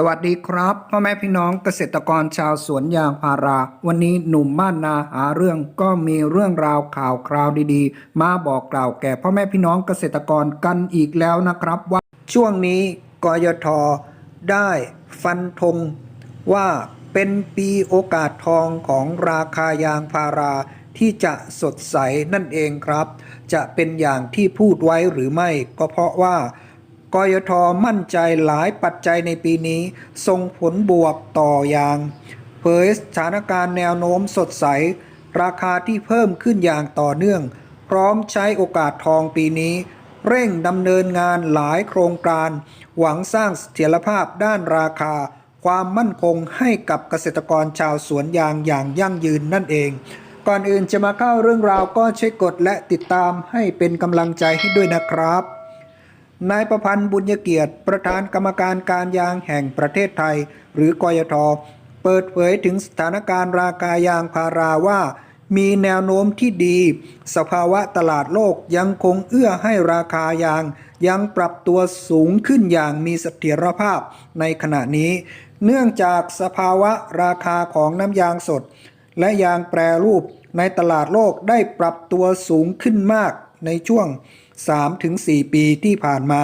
สวัสดีครับพ่อแม่พี่น้องเกษตรกรชาวสวนยางพารา วันนี้หนุ่มบ้านนาหาเรื่องก็มีเรื่องราวข่าวคราวดีๆ มาบอกกล่าวแก่พ่อแม่พี่น้องเกษตรกรกันอีกแล้วนะครับว่าช่วงนี้กยทได้ฟันธงว่าเป็นปีโอกาสทองของราคายางพาราที่จะสดใสนั่นเองครับ จะเป็นอย่างที่พูดไว้หรือไม่ก็เพราะว่า กยทมั่นใจหลายปัจจัยในปีนี้ส่งผลบวกต่อยาง เผยสถานการณ์แนวโน้มสดใส ราคาที่เพิ่มขึ้นอย่างต่อเนื่อง พร้อมใช้โอกาสทองปีนี้ เร่งดำเนินงานหลายโครงการ หวังสร้างเสถียรภาพด้านราคา ความมั่นคงให้กับเกษตรกรชาวสวนยางอย่างยั่งยืนนั่นเองก่อนอื่นจะมาเข้าเรื่องราวก็ช่วยกดและติดตามให้เป็นกำลังใจให้ด้วยนะครับ นายประพันธ์บุญยเกียรติ ประธานกรรมการการยางแห่งประเทศไทย หรือกยท เปิดเผยถึงสถานการณ์ราคายางพาราว่า มีแนวโน้มที่ดี สภาวะตลาดโลกยังคงเอื้อให้ราคายาง ยังปรับตัวสูงขึ้นอย่างมีเสถียรภาพในขณะนี้ เนื่องจากสภาวะราคาของน้ำยางสด และยางแปรรูปในตลาดโลกได้ปรับตัวสูงขึ้นมากในช่วง 3-4 ปีที่ผ่านมา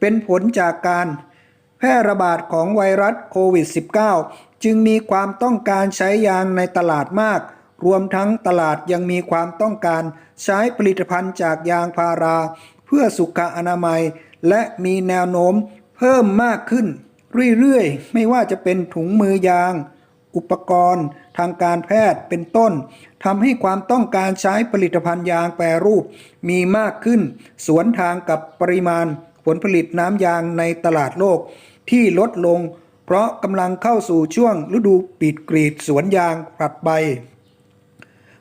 เป็นผลจากการแพร่ระบาดของไวรัสโควิด -19 จึงมีความต้องการใช้ยางในตลาดมาก รวมทั้งตลาดยังมีความต้องการใช้ผลิตภัณฑ์จากยางพารา เพื่อสุขอนามัย และมีแนวโน้มเพิ่มมากขึ้น เรื่อยๆ ไม่ว่าจะเป็นถุงมือยาง อุปกรณ์ ทางการแพทย์เป็นต้นทำให้ความต้องการใช้ผลิตภัณฑ์ยางแปรรูป มีมากขึ้น สวนทางกับปริมาณผลผลิตน้ำยางในตลาดโลกที่ลดลง เพราะกำลังเข้าสู่ช่วงฤดูปิดกรีดสวนยางผลัดใบ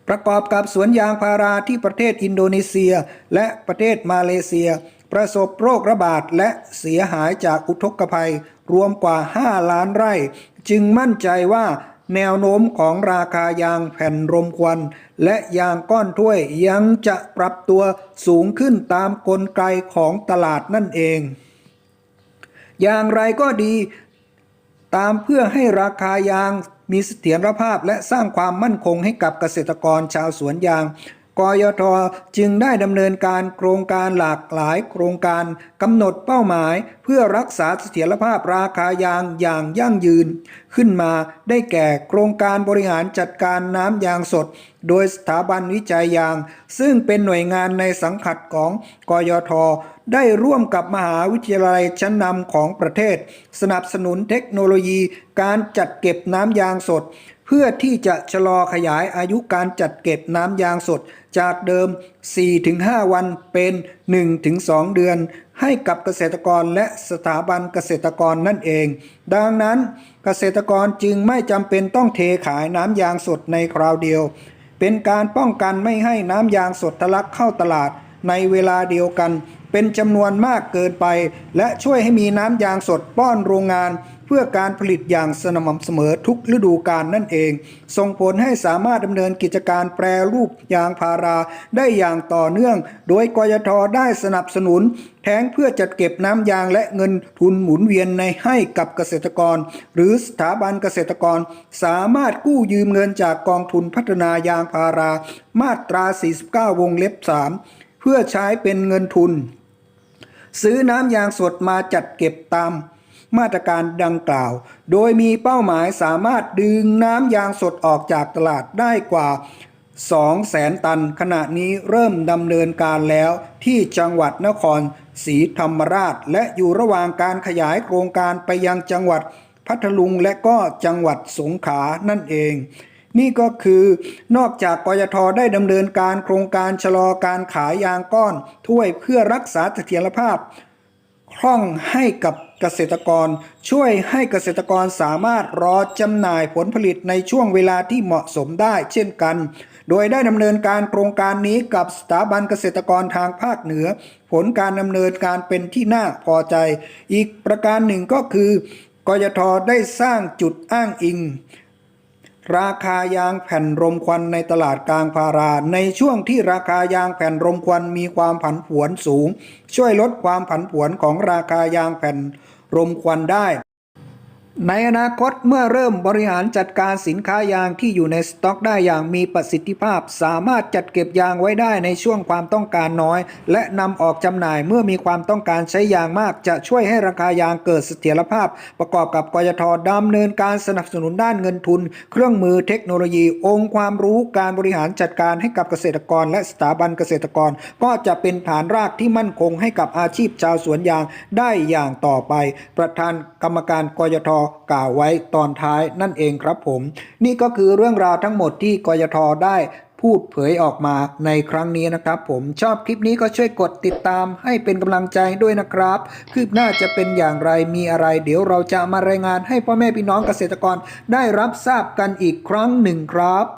ประกอบกับสวนยางพาราที่ประเทศอินโดนีเซีย และประเทศมาเลเซีย ประสบโรคระบาดและเสียหายจากอุทกภัยรวมกว่า 5 ล้านไร่ จึงมั่นใจว่าแนวโน้มของราคายางแผ่นรมควัน และยางก้อนถ้วยยังจะปรับตัวสูงขึ้นตามกลไกของตลาดนั่นเอง อย่างไรก็ดี ตามเพื่อให้ราคายางมีเสถียรภาพและสร้างความมั่นคงให้กับเกษตรกรชาวสวนยาง กยทจึงได้ดำเนินการโครงการหลากหลายโครงการกำหนดเป้าหมาย เพื่อรักษาเสถียรภาพราคายางอย่างยั่งยืน ขึ้นมาได้แก่โครงการบริหารจัดการน้ำยางสด โดยสถาบันวิจัยยาง ซึ่งเป็นหน่วยงานในสังกัดของกยทได้ร่วมกับมหาวิทยาลัยชั้นนำของประเทศ สนับสนุนเทคโนโลยีการจัดเก็บน้ำยางสด พื่อที่จะชะลอขยายอายุการจัดเก็บน้ำยางสด จากเดิม 4-5 วันเป็น 1-2 เดือน ให้กับเกษตรกรและสถาบันเกษตรกรนั่นเอง ดังนั้นเกษตรกรจึงไม่จำเป็นต้องเทขายน้ำยางสดในคราวเดียว เป็นการป้องกันไม่ให้น้ำยางสดทะลักเข้าตลาดในเวลาเดียวกัน เป็นจำนวนมากเกินไป และช่วยให้มีน้ำยางสดป้อนโรงงาน เพื่อการผลิตอย่างสม่ำเสมอทุกฤดูกาลนั่นเอง ส่งผลให้สามารถดำเนินกิจการแปรรูปยางพาราได้อย่างต่อเนื่อง โดยกยทได้สนับสนุน แท้งเพื่อจัดเก็บน้ำยางและเงินทุนหมุนเวียนในให้กับเกษตรกร หรือสถาบันเกษตรกร สามารถกู้ยืมเงินจากกองทุนพัฒนายางพารา มาตรา 49 วงเล็บ 3 เพื่อใช้เป็นเงินทุน ซื้อน้ำยางสดมาจัดเก็บตามมาตรการดังกล่าว โดยมีเป้าหมายสามารถดึงน้ำยางสดออกจากตลาดได้กว่า 2 แสนตัน ขณะนี้เริ่มดำเนินการแล้วที่จังหวัดนครศรีธรรมราช และอยู่ระหว่างการขยายโครงการไปยังจังหวัดพัทลุงและก็จังหวัดสงขลานั่นเอง นี่ก็คือนอกจากกยทได้ดำเนินการโครงการชะลอการขายยางก้อนถ้วยเพื่อรักษาเสถียรภาพคล่องให้กับเกษตรกร ช่วยให้เกษตรกรสามารถรอจำหน่ายผลผลิตในช่วงเวลาที่เหมาะสมได้เช่นกัน โดยได้ดำเนินการโครงการนี้กับสถาบันเกษตรกรทางภาคเหนือ ผลการดำเนินการเป็นที่น่าพอใจ อีกประการหนึ่งก็คือกยทได้สร้างจุดอ้างอิง ราคายางแผ่นรมควันในตลาดกลางพารา ในช่วงที่ราคายางแผ่นรมควันมีความผันผวนสูง ช่วยลดความผันผวนของราคายางแผ่นรมควันได้ ในอนาคตเมื่อเริ่มบริหารจัดการสินค้ายางที่อยู่ในสต็อกได้อย่างมีประสิทธิภาพ สามารถจัดเก็บยางไว้ได้ในช่วงความต้องการน้อย และนำออกจำหน่ายเมื่อมีความต้องการใช้ยางมาก จะช่วยให้ราคายางเกิดเสถียรภาพ ประกอบกับกยทดำเนินการสนับสนุนด้านเงินทุน เครื่องมือเทคโนโลยี องค์ความรู้การบริหารจัดการให้กับเกษตรกร และสถาบันเกษตรกร ก็จะเป็นฐานรากที่มั่นคงให้กับอาชีพชาวสวนยางได้อย่างต่อไป ประธานกรรมการกยทกล่าวไว้ตอนท้ายนั่นเองครับผม นี่ก็คือเรื่องราวทั้งหมดที่กยทได้พูดเผยออกมาในครั้งนี้นะครับผมชอบคลิปนี้ก็ช่วยกดติดตามให้เป็นกำลังใจด้วยนะครับ คืบหน้าจะเป็นอย่างไรมีอะไร เดี๋ยวเราจะมารายงานให้พ่อแม่พี่น้องเกษตรกรได้รับทราบกันอีกครั้งหนึ่งครับ